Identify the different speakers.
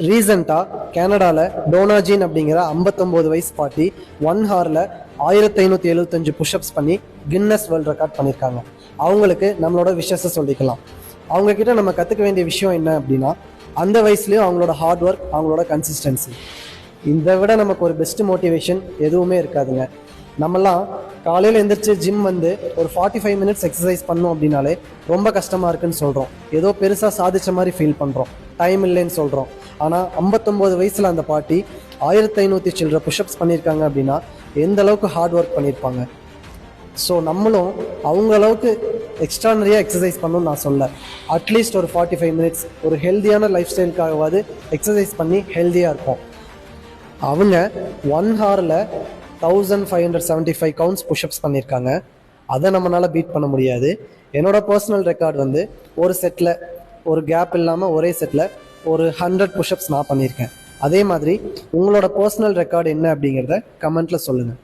Speaker 1: ரீசெண்டாக கனடாவில் டோனாஜின் அப்படிங்கிற 59 வயசு பாட்டி ஒன் ஹாரில் ஆயிரத்தி ஐநூற்றி எழுபத்தஞ்சு புஷ்அப்ஸ் பண்ணி கின்னஸ் வேர்ல்ட் ரெக்கார்ட் பண்ணியிருக்காங்க அவங்களுக்கு நம்மளோட விஷயத்தை சொல்லிக்கலாம். அவங்கக்கிட்ட நம்ம கற்றுக்க வேண்டிய விஷயம் என்ன அப்படின்னா அந்த வயசுலேயும் அவங்களோட ஹார்ட் ஒர்க் அவங்களோட கன்சிஸ்டன்சி இதை விட நமக்கு ஒரு பெஸ்ட் மோட்டிவேஷன் எதுவுமே இருக்காதுங்க. நம்மலாம் காலையில் எந்திரிச்சு ஜிம் வந்து ஒரு ஃபார்ட்டி ஃபைவ் மினிட்ஸ் எக்ஸசைஸ் பண்ணோம் அப்படின்னாலே ரொம்ப கஷ்டமாக இருக்குன்னு சொல்கிறோம் ஏதோ பெருசாக சாதித்த மாதிரி ஃபீல் பண்ணுறோம் டைம் இல்லைன்னு சொல்கிறோம் ஆனால் 59 வயசில் அந்த பாட்டி ஆயிரத்தி ஐநூற்றி சில்லற புஷ்அப்ஸ் பண்ணியிருக்காங்க அப்படின்னா எந்த அளவுக்கு ஹார்ட் ஒர்க் பண்ணியிருப்பாங்க ஸோ நம்மளும் அவங்க அளவுக்கு எக்ஸ்ட்ரானரியாக எக்ஸசைஸ் பண்ணணும்னு நான் சொல்ல அட்லீஸ்ட் ஒரு ஃபார்ட்டி ஃபைவ் மினிட்ஸ் ஒரு ஹெல்த்தியான லைஃப் ஸ்டைலுக்காகவாது எக்ஸசைஸ் பண்ணி ஹெல்த்தியாக இருப்போம். அவங்க one ஹாரில் thousand five hundred seventy five counts pushups பண்ணியிருக்காங்க அதை நம்மளால் பீட் பண்ண முடியாது. என்னோட பர்சனல் ரெக்கார்ட் வந்து ஒரு செட்டில் ஒரு கேப் இல்லாமல் ஒரே செட்டில் ஒரு ஹண்ட்ரட் புஷ்அப்ஸ் நான் பண்ணியிருக்கேன். அதே மாதிரி உங்களோட பர்சனல் ரெக்கார்டு என்ன அப்படிங்கிறத கமெண்ட்டில் சொல்லுங்கள்